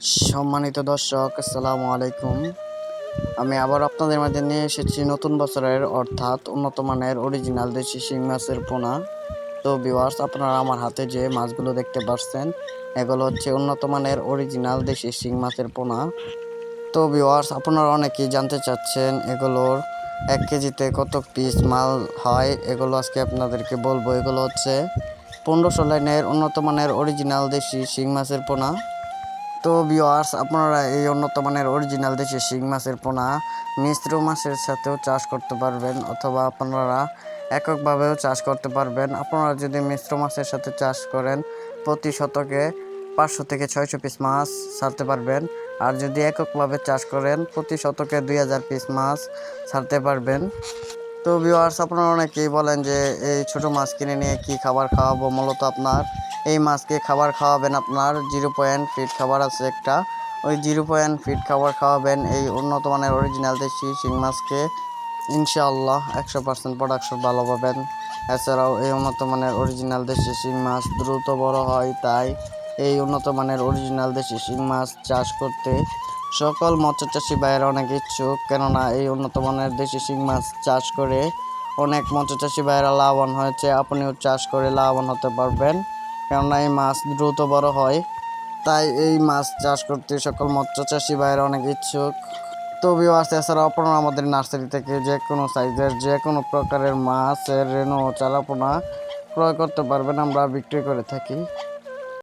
সম্মানিত দর্শক, আসসালামু আলাইকুম। আমি আবার আপনাদের মাঝে নিয়ে এসেছি নতুন বছরের, অর্থাৎ উন্নত মানের অরিজিনাল দেশি শিং মাছের পোনা। তো ভিউয়ার্স আপনারা আমার হাতে যে মাছগুলো দেখতে পাচ্ছেন এগুলো হচ্ছে উন্নত মানের অরিজিনাল দেশি শিং মাছের পোনা। তো ভিউয়ার্স আপনারা অনেকেই জানতে চাচ্ছেন, এগুলোর এক কেজিতে কত পিস মাল হয়? এগুলো আজকে আপনাদেরকে বলব। এগুলো হচ্ছে পনেরোশো লাইনের উন্নত মানের অরিজিনাল দেশি শিং মাছের পোনা। তো ভিওয়ার্স আপনারা এই উন্নত মানের অরিজিনাল দেশি শিং মাছের পোনা মিশ্র মাছের সাথেও চাষ করতে পারবেন অথবা আপনারা এককভাবেও চাষ করতে পারবেন। আপনারা যদি মিশ্র মাছের সাথে চাষ করেন, প্রতি শতকে পাঁচশো থেকে ছয়শো পিস মাছ ছাড়তে পারবেন। আর যদি এককভাবে চাষ করেন, প্রতি শতকে দুই হাজার পিস মাছ ছাড়তে পারবেন। তো ভিওয়ার্স আপনারা অনেকেই বলেন যে, এই ছোট মাছ কিনে নিয়ে কি খাবার খাওয়াবো? মূলত আপনার এই মাছকে খাবার খাওয়াবেন আপনার জিরো পয়েন্ট ফিট খাবার আছে একটা। ওই জিরো পয়েন্ট ফিট খাবার খাওয়াবেন এই উন্নত মানের অরিজিনাল দেশি শিং মাছকে। ইনশাআল্লাহ একশো পার্সেন্ট প্রোডাকশন ভালো পাবেন। এছাড়াও এই উন্নত মানের অরিজিনাল দেশি শিং মাছ দ্রুত বড় হয়, তাই এই উন্নত মানের অরিজিনাল দেশি শিং মাছ চাষ করতে সকল মৎস্য চাষি ভাইয়েরা অনেক ইচ্ছুক কেননা এই উন্নত মানের দেশি শিং মাছ চাষ করে অনেক মৎস্য চাষি ভাইয়েরা লাভবান হয়েছে। আপনিও চাষ করে লাভবান হতে পারবেন, কেননা এই মাছ দ্রুত বড় হয়। তাই এই মাছ চাষ করতে সকল মৎস্য চাষি ভাইয়েরা অনেক ইচ্ছুক তো বিবাস এছাড়াও আপনারা আমাদের নার্সারি থেকে যে কোনো সাইজের যে কোনো প্রকারের মাছের রেণু চারাপোনা ক্রয় করতে পারবেন। আমরা বিক্রি করে থাকি।